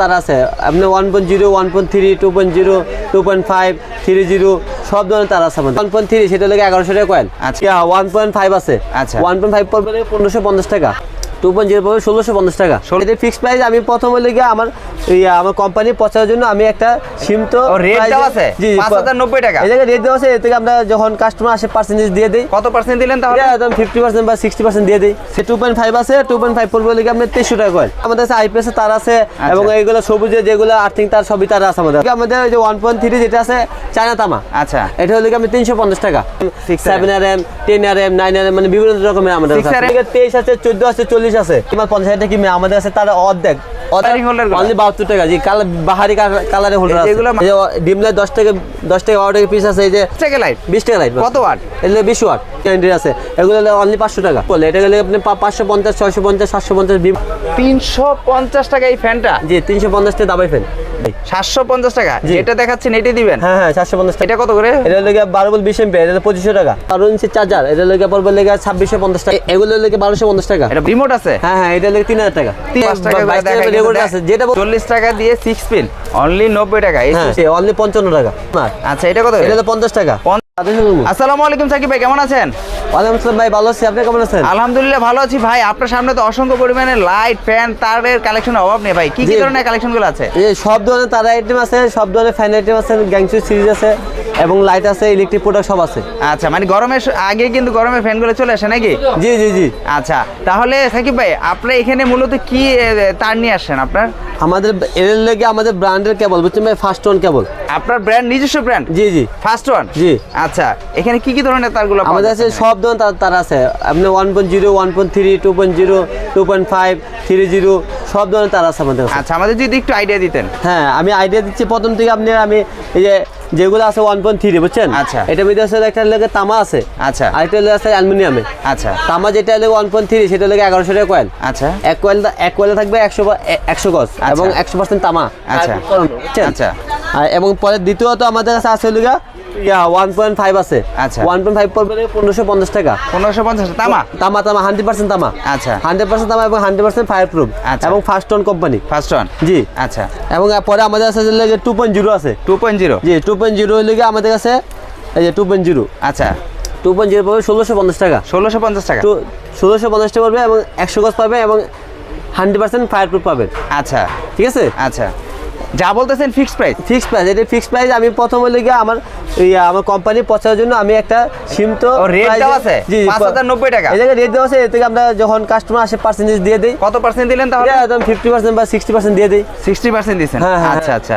তার আছে। আপনি one point zero one point three two point zero two point five three zero সব ধরনের তার আছে ওয়ান পয়েন্ট থ্রি সেটা লেগে এগারোশো টাকা কয়েন আচ্ছা। ওয়ান পয়েন্ট ফাইভ আছে। আচ্ছা। ওয়ান পয়েন্ট ফাইভ পড়বে পনেরোশো পঞ্চাশ টাকা। টু পয়েন্ট জিরো পড়বে ষোলোশো পঞ্চাশ টাকা। ফিক্সড প্রাইস আমি প্রথমে লেগে আমার আমার কোম্পানি পচার জন্য আমি একটা সিম তো ও, rate price- দেওয়া আছে? জি 5,090 টাকা? এই জায়গায় রেট দেওয়া আছে এর থেকে আমরা যখন কাস্টমার আসে পার্সেন্টেজ দিয়ে দিই। কত পার্সেন্ট দিলেন তাহলে? এটা একদম ফিফটি পার্সেন্ট বা সিক্সটি পার্সেন্ট দিয়ে দিই। সে টু পয়েন্ট ফাইভ আছে টু পয়েন্ট ফাইভ পড়বে লিখে আপনার তেইশশো টাকা কয়েন। আমাদের কাছে আইপিএস তার আছে এবং এইগুলো সবুজে যেগুলো আর্থিং তার সবই তার আছে আমাদের। আমাদের ওই যে ওয়ান পয়েন্ট থ্রি যেটা আছে চায়না তামা। আচ্ছা। এটা হলে আমি তিনশো পঞ্চাশ টাকা। Seven R M ten R M nine R M মানে বিভিন্ন রকমের আমাদের তেইশ আছে চোদ্দ আছে চল্লিশ আছে। কিংবা পঞ্চাশ হাজার কি আমাদের আছে তার অর্ধেক। Coloring holder অনলি টাকা জি কালার বাহারি কালারে হোল্ডার আছে। যেগুলো- ডিম লাইট দশ টাকা দশ টাকা বারো টাকা পিস আছে এই যে থেকে লাইট বিশ টাকা লাইট কত ওয়াট এগুলো বিশ ওয়াট ক্যান্ডি আছে। এগুলো অনলি পাঁচশো টাকা। বলে এটা গেলে আপনি পা- পাঁচশো পঞ্চাশ ছয়শো পঞ্চাশ সাতশো পঞ্চাশ বি- তিনশো পঞ্চাশ টাকা এই ফ্যানটা জি তিনশো পঞ্চাশ টাকা দাবাই ফেন সাতশো পঞ্চাশ টাকা। দেখাচ্ছেন দিবেন? হ্যাঁ হ্যাঁ পঞ্চাশ টাকা। এটা কত করে? এটা লেগে বারো বল বিশ এমপি এটা পঁচিশশো টাকা। বারো ইঞ্চি চার্জার এটা লেগে পড়বে লেগে ছাব্বিশশো পঞ্চাশ টাকা। এগুলো লেগে বারোশো পঞ্চাশ টাকা। এটা রিমোট আছে? হ্যাঁ হ্যাঁ এটা লেগে তিন হাজার টাকা। আছে যেটা চল্লিশ টাকা দিয়ে সিক্স পিন অনলি নব্বই টাকা এই হ্যাঁ অনলি পঞ্চান্ন টাকা। আচ্ছা এটা কত এটা পঞ্চাশ টাকা। আসসালামু আলাইকুম সাকিব ভাই কেমন আছেন? ওয়ালাইকুম আসসালাম ভাই ভালো আছি। আপনি কেমন আছেন? আলহামদুলিল্লাহ ভালো আছি ভাই। আপনার সামনে তো অসংখ্য পরিমাণে লাইট ফ্যান তারের কালেকশনের অভাব নেই ভাই। কি কি ধরনের কালেকশনগুলো আছে? এই সব ধরনের তার আইটেম আছে সব ধরনের ফ্যান আইটেম আছে গ্যাংসু সিরিজ আছে। এবং লাইট আছে ইলেকট্রিক প্রোডাক্ট সব আছে। আচ্ছা মানে গরমের আগে কিন্তু গরমের ফ্যানগুলো চলে আসে নাকি? জি জি জি। আচ্ছা তাহলে সাকিব ভাই আপনি এখানে মূলত কি তার নিয়ে আসছেন আপনার? আমাদের এর লেগে আমাদের ব্র্যান্ডের কেবল বুঝছেন ভাই ফার্স্ট ওয়ান কেবল আপনার ব্র্যান্ড নিজস্ব ব্র্যান্ড জি জি। ফার্স্ট ওয়ান জি। আচ্ছা এখানে কি কি ধরনের তারগুলো আমাদের আছে সব ধরনের তার তার আছে। আপনি one point zero one point three two point zero two point five three zero সব ধরনের তার আছে আমাদের আচ্ছা আমাদের যদি একটু আইডিয়া দিতেন। হ্যাঁ আমি আইডিয়া দিচ্ছি। প্রথম থেকে আপনি আমি এই যে যেগুলো আছে ওয়ান পয়েন্ট থ্রি বুঝছেন? আচ্ছা। এটা মধ্যে আছে একটা লেগে তামা আছে। আচ্ছা। আরেকটা লেগে আছে অ্যালুমিনিয়ামে। আচ্ছা। তামা যেটা লেগে ওয়ান পয়েন্ট থ্রি সেটা লেগে এগারোশো টাকা কয়েল আচ্ছা। এক কয়েল এক কোয়েলে থাকবে একশো একশো গজ এবং একশো পার্সেন্ট তামা। আচ্ছা। আচ্ছা। এবং পরে দ্বিতীয়ত আমাদের কাছে আছে লিগা ইয়া ওয়ান পয়েন্ট ফাইভ আছে। আচ্ছা। ওয়ান পয়েন্ট ফাইভ পড়বে পনেরোশো পঞ্চাশ টাকা। পনেরোশো পঞ্চাশ তামা? তামা তামা হান্ড্রেড পার্সেন্ট তামা। আচ্ছা। হান্ড্রেড পার্সেন্ট তামা এবং ফায়ার প্রুফ আচ্ছা। এবং ফার্স্ট টন কোম্পানি ফার্স্ট জি। আচ্ছা। এবং পরে আমাদের কাছে লেগে টু পয়েন্ট জিরো আছে। টু পয়েন্ট জিরো জি লেগে আমাদের কাছে এই যে আচ্ছা। টু পয়েন্ট জিরো ষোলোশো পঞ্চাশ টাকা। ষোলোশো পঞ্চাশ টাকা? ষোলোশো পঞ্চাশ টাকা পড়বে এবং একশো গজ পাবে এবং হান্ড্রেড পার্সেন্ট ফায়ার প্রুফ পাবেন আচ্ছা। ঠিক আছে? আচ্ছা। যা বলতেছেন ফিক্সড প্রাইস ফিক্সড প্রাইস এটা ফিক্সড প্রাইস আমি প্রথম লেগে আমার আমার কোম্পানি পচার জন্য আমি একটা সিম তো ও, দেওয়া আছে? জি 5,090 টাকা? এই রেট দেওয়া আছে থেকে আমরা যখন কাস্টমার আসে পার্সেন্টেজ দিয়ে দিই। কত পার্সেন্ট দিলেন তাহলে? একদম ফিফটি পার্সেন্ট বা সিক্সটি পার্সেন্ট দিয়ে দিই। সিক্সটি পার্সেন্ট দিচ্ছেন হ্যাঁ, হ্যাঁ, আচ্ছা আচ্ছা।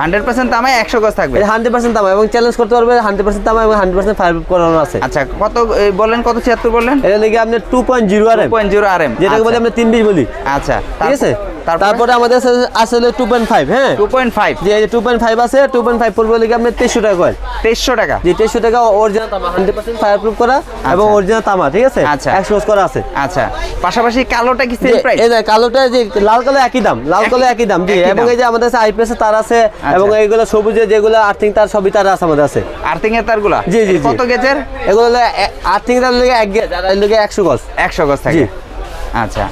হান্ড্রেড পার্সেন্ট তামায় একশো গজ থাকবে। হান্ড্রেড পার্সেন্ট দাম এবং চ্যালেঞ্জ করতে পারবে হান্ড্রেড পার্সেন্ট দাম এবং হান্ড্রেড পার্সেন্ট ফায়ার করানো আছে। আচ্ছা কত বললেন কত ছিয়াত্তর বললেন? এটা লেগে আপনি টু পয়েন্ট জিরো আর পয়েন্ট জিরো আর এম যেটাকে বলি আমরা তিন বিশ বলি। আচ্ছা ঠিক আছে? তারপরে? আমাদের আছে- আছে টু পয়েন্ট ফাইভ হ্যাঁ? টু পয়েন্ট ফাইভ যে টু পয়েন্ট ফাইভ আছে টু পয়েন্ট ফাইভ পড়বে লেগে আপনি তেইশশো টাকা কয়েন। তেইশশো টাকা। যে তেইশশো টাকা অরিজিনাল তামা হান্ড্রেড পার্সেন্ট ফায়ার প্রুফ করা এবং অরিজিনাল তামা ঠিক আছে? আচ্ছা। একশো গজ করা আছে। আচ্ছা। পাশাপাশি কালোটা কি সেম প্রাইস এই কালোটা যে লাল কালো একই দাম লাল কালো একই দাম জি এবং এই যে আমাদের কাছে আইপিএস তার আছে আচ্ছা। এবং এইগুলো সবুজে যেগুলো আর্থিং তার সবই তার আছে আমাদের আছে। আর্থিং এর তারগুলা? জি, জি। কত গেজের এগুলো আর্থিং তার লেগে এক গেজ আর লেগে একশো গজ। একশো গজ থাকে। জি। আচ্ছা।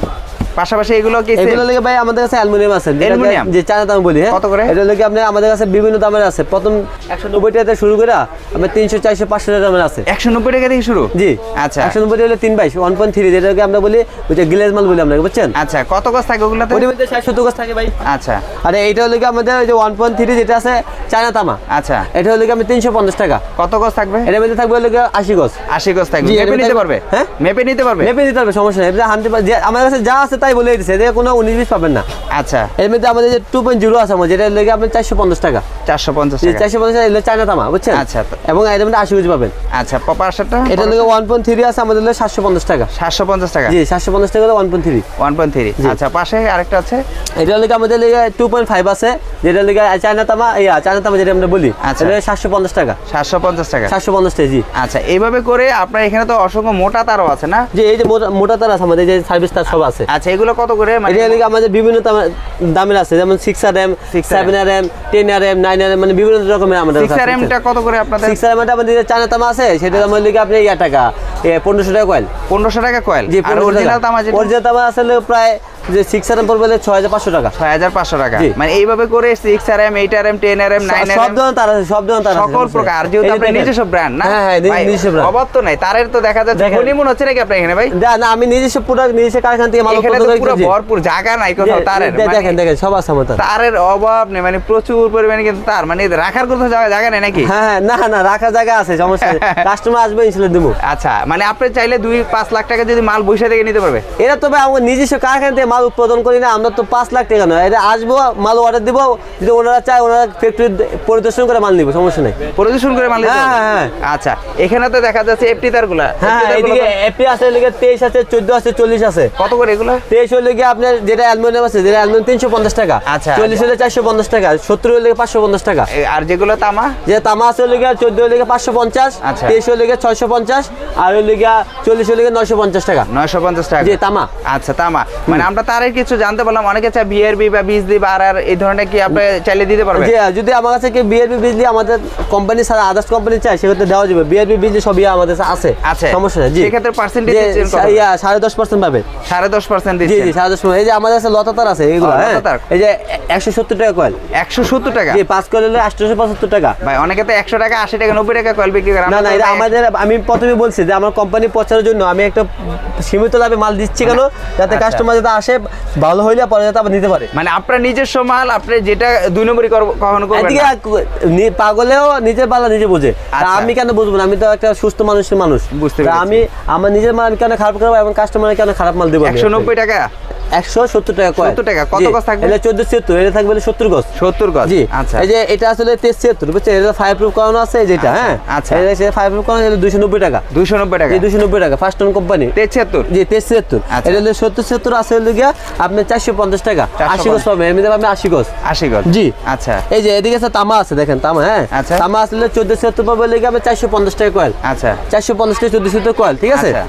পাশাপাশি এগুলো কি এগুলো লেগে ভাই আমাদের কাছে অ্যালুমিনিয়াম আছে। অ্যালুমিনিয়াম? যে চায়না দাম বলি হ্যাঁ? কত করে? এটা লেগে আপনি আমাদের কাছে বিভিন্ন দামের আছে। প্রথম একশো নব্বই। টাকা শুরু করে আমরা তিনশো চারশো পাঁচশো টাকা দামের আছে। একশো নব্বই টাকা থেকে শুরু? জি। আচ্ছা। একশো নব্বই টাকা হলে তিন বাইশ ওয়ান পয়েন্ট থ্রি যেটাকে আমরা বলি ওই যে গ্লেজ মাল বলি আমরা বুঝছেন? আচ্ছা কত গজ থাকে ওগুলাতে? ওটির মধ্যে ষাট সত্তর গজ থাকে ভাই। আচ্ছা। আর এইটা হলে কি আমাদের ওই যে ওয়ান পয়েন্ট থ্রি যেটা আছে চায়না তামা। আচ্ছা। এটা হলে কি আমি তিনশো পঞ্চাশ টাকা। কত গজ থাকবে? এটার মধ্যে থাকবে হলে গিয়ে আশি গজ। আশি গজ থাকবে। মেপে নিতে পারবে? হ্যাঁ? মেপে নিতে পারবে? মেপে দিতে পারবে সমস্যা নেই। আমার কাছে যা আছে তাই বলে দিচ্ছে এদের কোনো উনিশ বিশ পাবেন না। আচ্ছা। এর মধ্যে আমাদের যে টু পয়েন্ট জিরো আছে আমার যেটা লেগে আপনার চারশো পঞ্চাশ টাকা। চারশো পঞ্চাশ চারশো পঞ্চাশ টাকা চায়না তামা বুঝছেন? আচ্ছা, এবং এর মধ্যে আশি গজ পাবেন। আচ্ছা পাঁচশোটা এটা লেগে ওয়ান পয়েন্ট থ্রি আছে আমাদের লেগে সাতশো পঞ্চাশ টাকা। সাতশো পঞ্চাশ টাকা? জি সাতশো পঞ্চাশ টাকা one point three one point three আচ্ছা পাশে আরেকটা আছে? এটা লেগে আমাদের লেগে টু পয়েন্ট ফাইভ আছে যেটা লেগে চায়না তামা ইয়া চায়না তামা যেটা আমরা বলি আচ্ছা। এটা সাতশো পঞ্চাশ টাকা। সাতশো পঞ্চাশ টাকা। সাতশো পঞ্চাশ টাকা জি। আচ্ছা এইভাবে করে আপনার এখানে তো অসংখ্য মোটা তারও আছে না? যে এই যে মোটা- মোটা তার আছে আমাদের যে সার্ভিস তার সব আছে। আচ্ছা এগুলো কত করে? মানে এটা আমাদের বিভিন্ন দামে- দামের আছে যেমন six R M Six RM seven R M ten R M nine R M মানে বিভিন্ন রকমের আমাদের সিক্স আর এমটা কত করে আপনাদের? সিক্স আর এমটা আমাদের চায়না তামা আছে সেটা দাম লিখে আপনি ইয়া টাকা। পনেরোশো টাকা কয়েল পনেরোশো টাকা কয়েল জি আর অরিজিনাল তামা যেটা? অরিজিনাল তামা আসলে প্রায় যে সিক্স আর এম পড়বে ছয় হাজার পাঁচশো টাকা। ছয় হাজার পাঁচশো টাকা। মানে এইভাবে করে six R M eight R M ten R M nine সব ধরনের তার আছে সব ধরনের তার সকল প্রকার। যেহেতু আপনার নিজস্ব ব্র্যান্ড না হ্যাঁ হ্যাঁ নিজস্ব। অবাক তো নাই তারের তো দেখা যাচ্ছে হচ্ছে নাকি আপনার এখানে ভাই? না, না আমি নিজস্ব প্রোডাক্ট নিজস্ব কারখানা থেকে মাল উৎপাদন করে পুরো ভরপুর জায়গা নাই কোথাও তারের মানে দেখেন দেখেন সব আছে আমার তারের অভাব নেই মানে প্রচুর পরিমাণে কিন্তু তার মানে রাখার কোথাও জায়গা নেই নাকি? হ্যাঁ হ্যাঁ না না রাখার জায়গা আছে সমস্যা কাস্টমার আসবে ইনশাল্লাহ দেবো আচ্ছা মানে আপনি চাইলে দুই পাঁচ লাখ টাকা যদি মাল বৈশা থেকে নিতে পারবে? এটা তো ভাই আমরা নিজস্ব কারখানা থেকে মাল উৎপাদন করি না আমরা তো পাঁচ লাখ টাকা নয় এটা আসব মাল অর্ডার দিব যদি ওনারা চায় ওনারা ফ্যাক্টরি পরিদর্শন করে মাল নিব সমস্যা নেই। পরিদর্শন করে মাল হ্যাঁ, হ্যাঁ, আচ্ছা এখানে তো দেখা যাচ্ছে এফটি তারগুলা হ্যাঁ এদিকে এপি আছে এদিকে তেইশ আছে চোদ্দ আছে চল্লিশ আছে। কত করে এগুলো? তেইশ হলে গিয়ে আপনার যেটা অ্যালুমিনিয়াম আছে যেটা অ্যালুমিনিয়াম তিনশো পঞ্চাশ টাকা। আচ্ছা, চল্লিশ হলে চারশো পঞ্চাশ টাকা সত্তর হলে পাঁচশো পঞ্চাশ টাকা। আর যেগুলো তামা? যে তামা আছে হলে গিয়ে চোদ্দ হলে গিয়ে পাঁচশো পঞ্চাশ আচ্ছা। তেইশ হলে গিয়ে ছয়শো পঞ্চাশ আর হলে গিয়ে চল্লিশ হলে গিয়ে নয়শো পঞ্চাশ টাকা। নয়শো পঞ্চাশ টাকা। জি, তামা। আচ্ছা তামা। মানে আমরা তারের কিছু জানতে পারলাম। অনেকে চাই বিআরবি বা বিজলি বা আর এই ধরনের কি আপনি চাইলে দিতে পারবেন? যে যদি আমার কাছে কি বিআরবি বিজলি আমাদের কোম্পানি ছাড়া আদার্স কোম্পানি চাই সেক্ষেত্রে দেওয়া যাবে। বিআরবি বিজলি সবই আমাদের কাছে আছে। আছে। সমস্যা নেই জি। সেক্ষেত্রে? সা- ইয়া, সাড়ে দশ পার্সেন্ট পাবে। সাড়ে দশ পার্সেন্ট জি জি সাড়ে দশ এই যে আমাদের কাছে লতাতার আছে এইগুলো হ্যাঁ? এই যে একশো সত্তর টাকা কয়েল একশো সত্তর টাকা? জি পাঁচ কয়েল হলে আটশোশো পঁচাত্তর টাকা। ভাই অনেকে তো একশো টাকা আশি টাকা নব্বই টাকা কয়েল বিক্রি করে। না না এটা আমাদের আমি প্রথমে বলছি যে আমার কোম্পানি প্রচারের জন্য আমি একটা সীমিত লাভে মাল দিচ্ছি কেন? যাতে আচ্ছা। কাস্টমার যাতে আসে ভালো হইলে পরে যাতে আবার নিতে পারে। মানে আপনার নিজস্ব মাল আপনি যেটা দুই নম্বরই কখনো এদিকে পাগলেও নিজের বালা নিজে বোঝে। আচ্ছা। আমি কেন বুঝব না? আমি তো একটা সুস্থ মানুষের মানুষ। বুঝতে আমি আমার নিজের মাল আমি কেন খারাপ করব এবং কাস্টমারের কেন খারাপ মাল দেবো? একশো নব্বই টাকা? একশো সত্তর টাকা কয় 70 টাকা। কত গজ থাকবে? এটা চোদ্দ ছিয়াত্তর এটা থাকবে হলো সত্তর গজ। সত্তর গজ। জি। আচ্ছা। এই যে এটা আসলে তেইশ ছিয়াত্তর বুঝছেন? এটা প্রুফ করানো আছে যেটা হ্যাঁ? আচ্ছা। এটা ফাইভ প্রুফ করানো দুশো নব্বই টাকা। দুইশো নব্বই টাকা। এই দুশো নব্বই টাকা ফার্স্ট কোম্পানি তেছিয়াত্তর জি তেইশ ছিয়াত্তর। আচ্ছা। এটা হলো সত্তর ছিয়াত্তর আছে হলো গিয়া চারশো পঞ্চাশ টাকা। 450 আশি গজ পাবেন মধ্যে পাবেন আশি গজ। আশি গজ। জি। আচ্ছা। এই যে এদিকে আছে তামা আছে দেখেন তামা হ্যাঁ? আচ্ছা। তামা আসলে চোদ্দ ছিয়াত্তর পাবে লেগে চারশো পঞ্চাশ টাকা কয়েল। আচ্ছা। চারশো পঞ্চাশ টাকা চোদ্দ ছিয়াত্তর কয়েল ঠিক আছে? আচ্ছা।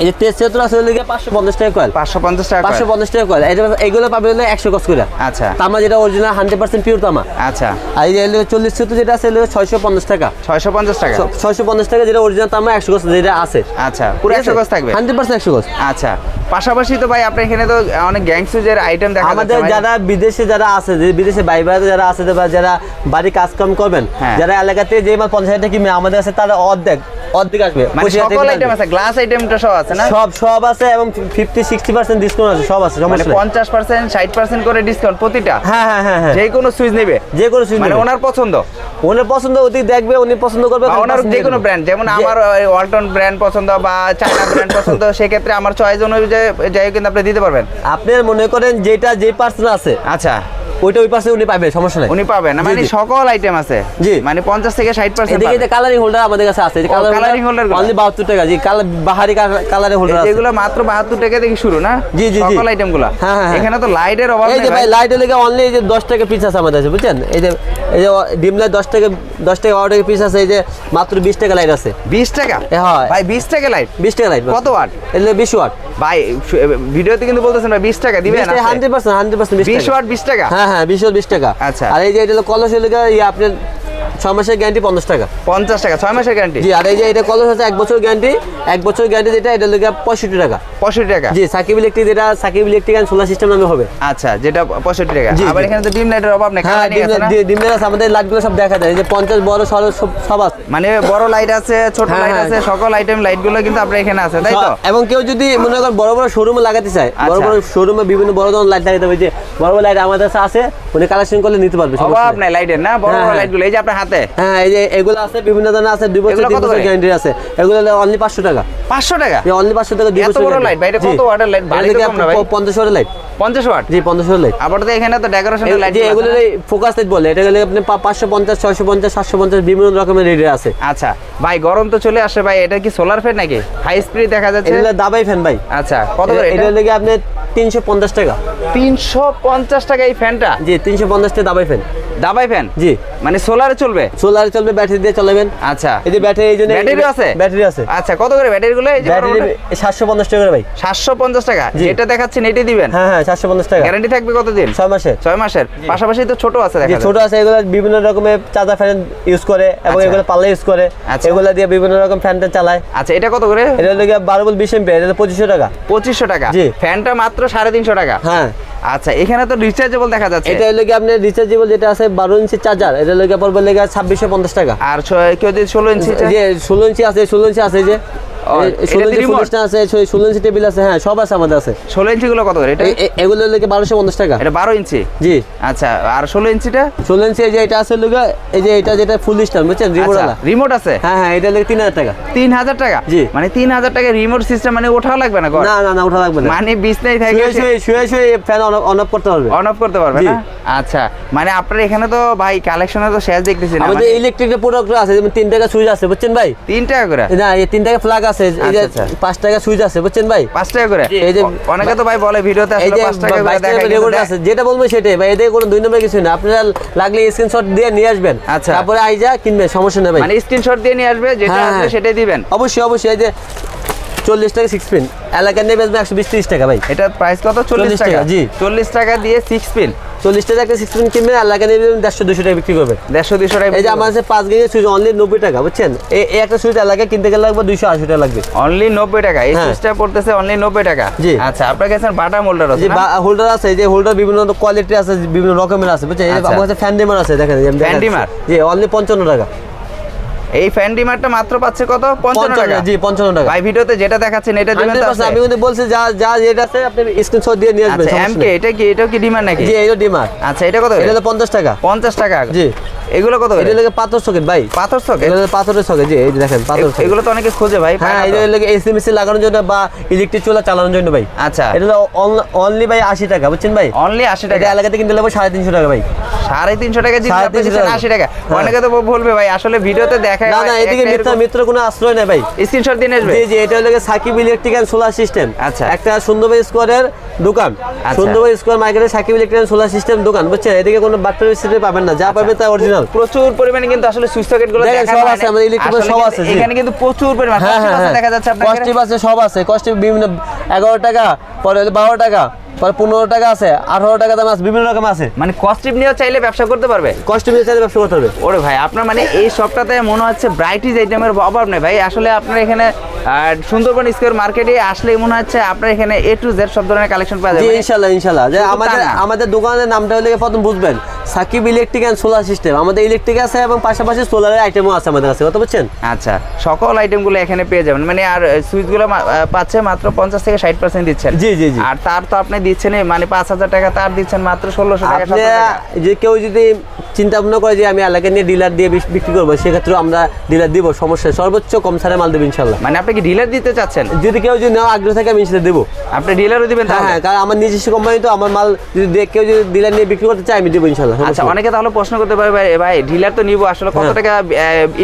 এই যে আছে লেগে পাঁচশো পঞ্চাশ টাকা কয়েল। পাঁচশো পঞ্চাশ টাকা পাঁচশো। পঞ্চাশ টাকা কয়েল। এটা পাবে হলে একশো গজ করে। আচ্ছা। তামা যেটা অরিজিনাল হান্ড্রেড পার্সেন্ট পিওর তামা। আচ্ছা। আর এই যে চল্লিশ যেটা আছে ছয়শো পঞ্চাশ টাকা। ছয়শো পঞ্চাশ টাকা। ছয়শো পঞ্চাশ টাকা যেটা অরিজিনাল তামা একশো গজ যেটা আছে। আচ্ছা পুরো একশো গজ থাকবে? হান্ড্রেড পার্সেন্ট একশো গজ। আচ্ছা। পাশাপাশি তো ভাই আপনার এখানে তো অনেক গ্যাং সুজের আইটেম দেখা আমাদের ভাই। যারা বিদেশে যারা আছে যে বিদেশে বাই বাইরে যারা আছে বা যারা বাড়ি কাজ কাম করবেন হ্যাঁ। যারা এলাকাতে যে মাল পঞ্চাশ হাজার টাকা কিনবে আমাদের আছে তারা অর্ধেক। অর্ধেক আসবে। মানে 25,000 টাকা সকল আইটেম আছে গ্লাস আইটেমটা সব আছে না? সব সব আছে এবং ফিফটি সিক্সটি পার্সেন্ট ডিসকাউন্ট আছে সব আছে মানে সমস্যা নেই। করে ডিসকাউন্ট প্রতিটা? হ্যাঁ হ্যাঁ হ্যাঁ হ্যাঁ। যে কোনো সুইচ নেবে? যে কোনো সুইচ মানে। ওনার পছন্দ? ওনার পছন্দ দেখবে উনি পছন্দ করবে ওনার যে কোনো ব্র্যান্ড যেমন আমার ওয়ালটন ব্র্যান্ড পছন্দ বা চায়না ব্র্যান্ড পছন্দ সেক্ষেত্রে আমার চয়েস অনুযায়ী যাই কিন্তু আপনি দিতে পারবেন। আপনার মনে করেন যেটা যে পার্সেন্ট আছে। আচ্ছা। ওইটা ওই পার্সেন্ট উনি পাবে সমস্যা নেই। উনি পাবেন মানে সকল আইটেম আছে। জি। মানে পঞ্চাশ থেকে ষাট পার্সেন্ট এদিকে যে কালারিং হোল্ডার আমাদের কাছে আছে coloring holder অনলি বাহাত্তর টাকা জি কালার বাহারি কালারিং হোল্ডার আছে। যেগুলো মাত্র বাহাত্তর টাকা থেকে শুরু না? জি, জি। সকল আইটেমগুলো। হ্যাঁ, হ্যাঁ, হ্যাঁ। এখানে তো লাইটের অভাব এই যে ভাই লাইটের লেগে অনলি এই যে দশ টাকা পিস আছে আমাদের কাছে বুঝছেন? এই যে এই যে ডিম লাইট দশ টাকা দশ টাকা বারো টাকা পিস আছে এই যে মাত্র বিশ টাকা লাইট আছে। বিশ টাকা? এ, হয়। ভাই বিশ টাকা লাইট বিশ টাকা লাইট কত ওয়াট এগুলো বিশ ওয়াট ভাই ভিডিওতে কিন্তু বলতেছেন ভাই বিশ টাকা দিবেন হান্ড্রেড পার্সেন্ট হান্ড্রেড পার্সেন্ট বিশ ওয়াট বিশ টাকা? হ্যাঁ হ্যাঁ বিশ ওয়াট বিশ টাকা। আচ্ছা। আর এই যে এটা হলো কলস লেগে ইয়ে আপনার ছ মাসের গ্যারান্টি পঞ্চাশ টাকা। পঞ্চাশ টাকা ছয় মাসের গ্যারান্টি জি আর এই যে এটা কলস আছে এক বছর গ্যারান্টি এক বছর গ্যারান্টি যেটা এটা লেগে পঁয়ষট্টি টাকা। পঁয়ষট্টি টাকা? জি সাকিব ইলেকট্রিক যেটা Shakib electric and solar system নামে হবে। আচ্ছা যেটা পঁয়ষট্টি টাকা। আবার এখানে তো ডিম লাইটের অভাব নেই হ্যাঁ? ডিমের আছে আমাদের লাইটগুলো সব দেখা যায়। এই যে পঞ্চাশ বড় সরো সব আছে। মানে বড় লাইট আছে ছোট হ্যাঁ, লাইট হ্যাঁ। আছে সকল আইটেম লাইটগুলো কিন্তু আপনার এখানে আছে তাই তো? এবং কেউ যদি মনে করেন বড় বড় শোরুমে লাগাতে চায় বড় আচ্ছা। বড় শোরুমে বিভিন্ন বড় ধরনের লাইট লাগাতে হবে যে বড় বড় লাইট আমাদের কাছে আছে উনি কালেকশন করলে নিতে পারবে অভাব নেই। লাইটের না? বড় হ্যাঁ, বড় হ্যাঁ। লাইটগুলো এই যে আপনার হাতে? হ্যাঁ এই যে এগুলো আছে বিভিন্ন ধরনের আছে দুই বছর তিন বছর গ্যারান্টি আছে। এগুলো অনলি পাঁচশো টাকা। পাঁচশো টাকা? অনলি পাঁচশো টাকা দুই বছর বড় light? ভাই, এটা কত light? এটা বাড়ি কম না ভাই? প- পঞ্চাশ ওয়াটের লাইট পঞ্চাশ ওয়াট? জি পঞ্চাশ ওয়াটের লাইট আবার তো এখানে তো ডেকোরেশন লাইট যে এগুলো ফোকাস লাইট বলে এটা গেলে আপনি পা- পাঁচশো পঞ্চাশ ছয়শো পঞ্চাশ সাতশো পঞ্চাশ বিভিন্ন রকমের রেটের আছে। আচ্ছা ভাই গরম তো চলে আসে ভাই এটা কি সোলার ফ্যান নাকি? হাই স্পিড দেখা যাচ্ছে। এগুলো দাবাই ফ্যান ভাই। আচ্ছা কত করে এটা? এটা লেগে আপনি তিনশো পঞ্চাশ টাকা। তিনশো পঞ্চাশ টাকা এই ফ্যানটা জি তিনশো পঞ্চাশ টাকা দাবাই ফ্যান দাবাই ফ্যান জি। মানে সোলারে চলবে? সোলারে চলবে ব্যাটারি দিয়ে চালাবেন। আচ্ছা। এই যে ব্যাটারি এই জন্য ব্যাটারি আছে? ব্যাটারি আছে। আচ্ছা কত করে ব্যাটারি গুলো এই যে ব্যাটারি সাতশো পঞ্চাশ টাকা করে ভাই। সাতশো পঞ্চাশ টাকা? জি। এটা দেখাচ্ছেন এটি দিবেন? হ্যাঁ হ্যাঁ সাতশো পঞ্চাশ টাকা। গ্যারান্টি থাকবে কতদিন? ছয় মাসে ছয় মাসের। পাশাপাশি তো ছোট আছে যে দেখা ছোট আছে এগুলো বিভিন্ন রকমের চার্জার ফ্যান ইউজ করে এবং আচ্ছা। এগুলো পাল্লা ইউজ করে। আচ্ছা। এগুলো দিয়ে বিভিন্ন রকম ফ্যানটা চালায়। আচ্ছা এটা কত করে? এটা হলো গিয়ে বারো বল বিশ এমপি এটা পঁচিশশো টাকা। পঁচিশশো টাকা। জি। ফ্যানটা মাত্র সাড়ে তিনশো টাকা। হ্যাঁ। আচ্ছা এখানে তো রিচার্জেবল দেখা যাচ্ছে এটা হলো কি আপনি রিচার্জেবল যেটা আছে বারো ইঞ্চি চার্জার এটা হলো কি পড়বে লেগে ছাব্বিশশো পঞ্চাশ টাকা আর কেউ যদি ষোলো ইঞ্চি চায়? যে ষোলো ইঞ্চি আছে ষোলো ইঞ্চি আছে যে ও, এই এটা ষোলো দিয়ে ইঞ্চি remote? ফুলিশটা আছে সেই ষোলো ইঞ্চি টেবিল আছে হ্যাঁ সব আছে আমাদের আছে। ষোলো ইঞ্চি গুলো কত করে? এটা? এ- এ- এগুলো হলো বারোশো পঞ্চাশ টাকা? এটা বারো ইঞ্চি? জি। আচ্ছা আর ষোলো ইঞ্চিটা? ষোলো ইঞ্চি এই যে এটা আছে হলো এই যে এটা যেটা ফুল স্টার বুঝছেন? রিমোট আচ্ছা রিমোট আছে? হ্যাঁ হ্যাঁ এটা হলো তিন হাজার টাকা। তিন হাজার টাকা? জি। মানে তিন হাজার টাকা রিমোট সিস্টেম মানে ওঠাও লাগবে না না না না ওঠা লাগবে না। মানে বিছনাই থাকে শুয়ে শুয়ে শুয়ে শুয়ে ফ্যান অন অফ করতে পারবে অন অফ করতে পারবে না? আচ্ছা মানে আপনার এখানে তো ভাই কালেকশনে তো শেষ দেখতেছি না আমাদের মানে ইলেকট্রিক প্রোডাক্ট আছে যেমন তিন টাকা সুইচ আছে বুঝছেন ভাই? তিন টাকা করে? না এই তিন টাকা ফ্ল্যাগ আছে এই যে আচ্ছা, আচ্ছা। টাকা সুইচ আছে বুঝছেন ভাই পাঁচ টাকা করে এই যে- অনেকে তো ভাই বলে ভিডিওতে আসলে 5 টাকা করে দেখায়, আছে যেটা বলব সেটাই ভাই এদের কোনো দুই নম্বর কিছু না আপনারা লাগলে স্ক্রিনশট দিয়ে নিয়ে আসবেন আচ্ছা। তারপরে আইজা কিনবেন সমস্যা নেই ভাই মানে স্ক্রিনশট দিয়ে নিয়ে আসবে যেটা হ্যাঁ, হ্যাঁ। সেটাই দিবেন অবশ্যই অবশ্যই এই যে চল্লিশ টাকা সিক্স পিন এলাকার নিয়ে বেচবে একশো বিশ ত্রিশ টাকা ভাই। এটার প্রাইস কত? চল্লিশ টাকা, জি। চল্লিশ টাকা দিয়ে সিক্স পিন চল্লিশ টাকা একটা সিক্স পিন কিনবেন এলাকা নিয়ে দেড়শো দুশো টাকা বিক্রি করবেন। দেড়শো দুশো টাকা এই যে আমার কাছে পাঁচ গেজের সুইচ অনলি নব্বই টাকা বুঝছেন? এই একটা সুইচ এলাকায় কিনতে গেলে লাগবে দুইশো আশি টাকা লাগবে। অনলি নব্বই টাকা। এই হ্যাঁ। সুইচটা পড়তেছে অনলি নব্বই টাকা। জি। আচ্ছা আপনার কাছে বাটার মোল্ডার আছে? হোল্ডার আছে এই যে হোল্ডার বিভিন্ন কোয়ালিটি আছে বিভিন্ন রকমের আছে বুঝছেন? আচ্ছা। আমার কাছে ফ্যান ডিমার আছে দেখেন ফ্যান ডিমার? জি অনলি পঞ্চান্ন টাকা। এই ফ্যান ডিমারটা মাত্র পাচ্ছে কত? পঞ্চান্ন টাকা। জি পঞ্চান্ন টাকা। ভাই ভিডিওতে যেটা দেখাচ্ছেন এটা দিবেন তো 100% আমি কিন্তু বলছি যা যা যেটা আছে আপনি স্ক্রিনশট দিয়ে নিয়ে আসবেন আচ্ছা এমকে এটা কি এটাও কি ডিমার নাকি? জি এটা ডিমার আচ্ছা এটা কত? এটা হলো পঞ্চাশ টাকা। পঞ্চাশ টাকা। জি। এগুলো কত এটা লাগে পাথর সকেট ভাই। পাথর সকেট এটা পাথরের সকেট জি এই দেখেন পাথর socket। এগুলো তো অনেকে খোঁজে ভাই হ্যাঁ তো। এটা লাগে এসি মেসি লাগানোর জন্য বা ইলেকট্রিক চুলা চালানোর জন্য ভাই। আচ্ছা। এটা অনলি ভাই আশি টাকা বুঝছেন ভাই? অনলি আশি এটা টাকা। এলাকাতে কিনতে লাগবে সাড়ে তিনশো টাকা ভাই। সাড়ে তিনশো টাকা জিনিস আপনি দিচ্ছেন আশি টাকা। হ্যাঁ। অনেকে তো বলবে ভাই আসলে ভিডিওতে দেখায় না না এদিকে মিত্র মিত্র কোনো আশ্রয় নেই ভাই। স্ক্রিনশট দিয়ে আসবে জি জি এটা হলো Shakib electric and solar system আচ্ছা। একটা সুন্দরবন স্কোয়ারের দোকান। আচ্ছা। সুন্দরবন স্কোয়ার মার্কেটে Shakib electric and solar system দোকান বুঝছেন? এদিকে কোনো বাট্টার সিস্টেম পাবেন না যা পাবেন তা অরিজিনাল প্রচুর পরিমাণে কিন্তু আসলে সুইচ সকেটগুলো দেখেন, সব আছে, না। আমাদের আসলে সব আছে, এখানে কিন্তু প্রচুর পরিমাণ হ্যাঁ হ্যাঁ দেখা যাচ্ছে আপনার কস্টিপ আছে সব আছে। কস্টিপ বিভিন্ন এগারো টাকা পরে হলো বারো টাকা। পরে পনেরো টাকা আছে আঠারো টাকা দাম আছে বিভিন্ন রকম আছে। মানে কস্টিউম নিয়েও চাইলে ব্যবসা করতে পারবে? কস্টিউম নিয়ে চাইলে ব্যবসা করতে হবে ওরে ভাই আপনার মানে এই সবটাতে মনে হচ্ছে ব্রাইটিস আইটেমের অভাব নেই ভাই। আসলে আপনার এখানে আহ, সুন্দরবন স্কোয়ার মার্কেটে আসলে মনে হচ্ছে আপনার এখানে এ টু জেড সব ধরনের কালেকশন পাওয়া যাবে। ইনশাল্লাহ ইনশাল্লাহ। যে আমাদের আমাদের দোকানের নামটা হলে প্রথম বুঝবেন। Shakib electric and solar system আমাদের ইলেকট্রিক আছে এবং পাশাপাশি সোলারের আইটেমও আছে আমাদের কাছে কথা বুঝছেন? আচ্ছা সকল আইটেমগুলো এখানে পেয়ে যাবেন। মানে আর সুইচগুলো পাচ্ছে মাত্র পঞ্চাশ থেকে ষাট পার্সেন্ট দিচ্ছেন। জি জি জি। আর তার তো আপনি দিচ্ছেন মানে পাঁচ হাজার টাকা তার দিচ্ছেন মাত্র ষোলোশো টাকা যে কেউ যদি চিন্তা ভাবনা করে যে আমি এলাকা নিয়ে ডিলার দিয়ে বিক- বিক্রি করব সেক্ষেত্রে আমরা ডিলার দিব সমস্যা সর্বোচ্চ কম ছাড়ে মাল দেবো ইনশাল্লাহ মানে আপনি কি ডিলার দিতে চাচ্ছেন? যদি কেউ যদি নেওয়া আগ্রহ থাকে আমি সেটা দেবো। আপনি ডিলারও দিবেন হ্যাঁ? হ্যাঁ কারণ আমার নিজস্ব কোম্পানি তো আমার মাল যদি কেউ যদি ডিলার নিয়ে বিক্রি করতে চায় আমি দেবো ইনশাল্লাহ আচ্ছা অনেকে তাহলে প্রশ্ন করতে পারে ভাই ভাই ডিলার তো নিবো আসলে কত হ্যাঁ। টাকা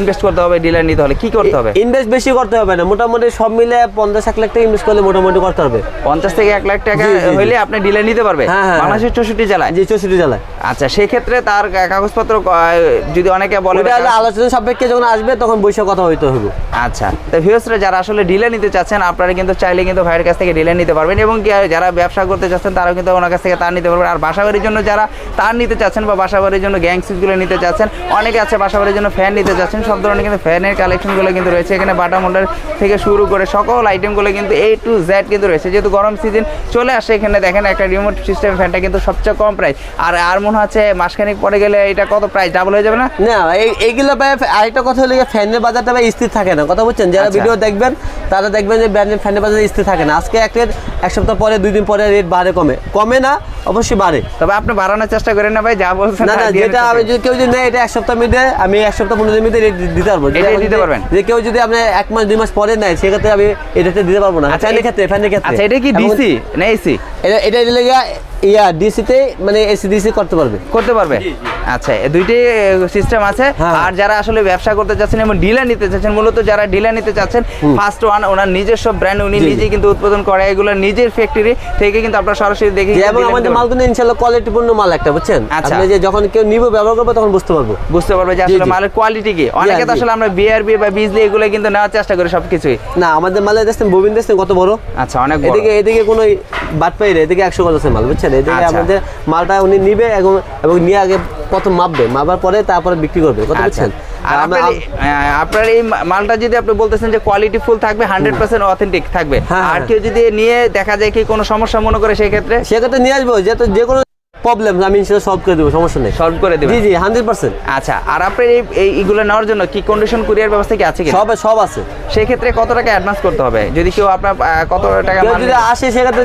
ইনভেস্ট করতে হবে ডিলার নিতে হলে? কি করতে হবে? ইনভেস্ট বেশি করতে হবে না মোটামুটি সব মিলে পঞ্চাশ এক লাখ টাকা ইনভেস্ট করলে মোটামুটি করতে হবে। পঞ্চাশ থেকে এক লাখ টাকা জি, জি, জি। হইলে আপনি ডিলার নিতে পারবে? হ্যাঁ, হ্যাঁ, বাংলাদেশের চৌষট্টি জেলায়? যে চৌষট্টি জেলায়। আচ্ছা সেক্ষেত্রে তার কাগজপত্র যদি অনেকে বলে ওটা হলো আলোচনা সাপেক্ষে যখন আসবে তখন বৈশা কথা হইতে হবে। আচ্ছা তো ভিউসরা যারা আসলে ডিলার নিতে চাচ্ছেন আপনারা কিন্তু চাইলে কিন্তু ভাইয়ের কাছ থেকে ডিলার নিতে পারবেন এবং যারা ব্যবসা করতে চাচ্ছেন তারাও কিন্তু ওনার কাছ থেকে তার নিতে পারবেন। আর বাসাবাড়ির জন্য যারা তার নিতে চাচ্ছেন বা বাসাবাড়ির জন্য গ্যাং সুইচগুলো নিতে চাচ্ছেন অনেকে আছে বাসাবাড়ির জন্য ফ্যান নিতে চাচ্ছেন সব ধরনের কিন্তু ফ্যানের কালেকশনগুলো কিন্তু রয়েছে। এখানে বাটা মোল্ডার থেকে শুরু করে সকল আইটেমগুলো কিন্তু এ টু জেড কিন্তু রয়েছে। যেহেতু গরম সিজন চলে আসে এখানে দেখেন একটা রিমোট সিস্টেম ফ্যানটা কিন্তু সবচেয়ে কম প্রাইস আর আর মনে হচ্ছে মাসখানেক পরে গেলে এটা কত প্রাইস ডাবল হয়ে যাবে না? না এই- এইগুলো ভাই আরেকটা কথা হলো ফ্যানের বাজারটা ভাই স্থির থাকে না। কথা বলছেন যারা আচ্ছা। ভিডিও দেখবেন তারা দেখবেন যে ব্র্যান্ডের ফ্যানের বাজার স্থির থাকে না। আজকে এক রেট এক সপ্তাহ পরে দুই দিন পরে রেট বাড়ে কমে। কমে না অবশ্যই বাড়ে। তবে আপনি বাড়ানোর চেষ্টা করেন না ভাই যা বলছেন না না যেটা আমি যদি কেউ যদি নেয় এটা এক সপ্তাহ মধ্যে আমি এক সপ্তাহ পনেরো দিনের মধ্যে দিতে পারব। দিতে পারবেন? যে কেউ যদি আপনি এক মাস দুই মাস পরে নেয় সেক্ষেত্রে আমি এটাতে দিতে পারব না। আচ্ছা, এই- ক্ষেত্রে ফ্যানের ক্ষেত্রে। আচ্ছা এটা কি ডিসি না এসি এটা এটা দিলে ইয়া ডিসিতে মানে এসি ডিসি করতে পারবে। করতে পারবে? আচ্ছা দুইটি সিস্টেম আছে। হ্যাঁ। আর যারা আসলে ব্যবসা করতে চাচ্ছেন এবং ডিলার নিতে চাচ্ছেন মূলত যারা ডিলার নিতে চাচ্ছেন ফার্স্ট ওয়ান ওনার নিজস্ব ব্র্যান্ড উনি কিন্তু উৎপাদন করে। এগুলো নিজের ফ্যাক্টরি থেকে কিন্তু আপনারা সরাসরি দেখে এবং আমাদের নিতে পারবেন। মালগুলো ইনশাল্লাহ কোয়ালিটিপূর্ণ মাল একটা বুঝছেন? আচ্ছা। আপনি যে যখন কেউ নিব ব্যবহার করবে তখন বুঝতে পারব। বুঝতে পারবে যে আসলে। মালের কোয়ালিটি কি। অনেকে তো আসলে আমরা বিআরবি বা বিজলি এগুলো কিন্তু নেওয়ার চেষ্টা করি সবকিছুই। না আমাদের মালে দেখছেন ববিন দেখছেন কত বড়? আচ্ছা অনেক এদিকে এদিকে কোনো বাট পাই না এদিকে একশো গজ আছে মাল বুঝছেন? এদিকে আচ্ছা। আমাদের মালটা উনি নিবে এবং এবং নিয়ে আগে প্রথম মাপবে। মাপার পরে তারপরে বিক্রি করবে। কথা আচ্ছা। বুঝছেন? আর আপনার এই- আপনার এই মালটা যদি আপনি বলতেছেন যে কোয়ালিটি ফুল থাকবে হান্ড্রেড পার্সেন্ট অথেন্টিক থাকবে। হ্যাঁ, আর হ্যাঁ। কেউ যদি নিয়ে দেখা যায় কি কোনো সমস্যা মনে করে সেই ক্ষেত্রে? সেক্ষেত্রে নিয়ে আসব। যেহেতু যে কোনো প্রবলেম আমি সেটা সলভ করে দেবো সমস্যা নেই। সলভ করে দেবে জি জি হান্ড্রেড পার্সেন্ট আচ্ছা আর আপনার এই এই- এইগুলো নেওয়ার জন্য কি কন্ডিশন কুরিয়ার ব্যবস্থা কি আছে কি সব সব আছে। সেই ক্ষেত্রে কত টাকা অ্যাডভান্স করতে হবে? যদি কেউ আপনার কত টাকা কেউ যদি আসে সেক্ষেত্রে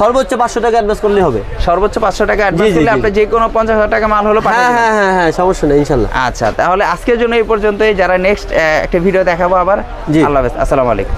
সর্বোচ্চ পাঁচশো টাকা অ্যাডভান্স করলে হবে। সর্বোচ্চ পাঁচশো টাকা অ্যাডভান্স করলে আপনি যে কোনো পঞ্চাশ হাজার টাকা মাল হলো হ্যাঁ হ্যাঁ হ্যাঁ হ্যাঁ সমস্যা নেই ইনশাল্লাহ। আচ্ছা তাহলে আজকের জন্য এই পর্যন্তই। যারা নেক্সট একটা ভিডিও দেখাবো আবার। জি। আল্লাহ হাফেজ। আসসালামু আলাইকুম।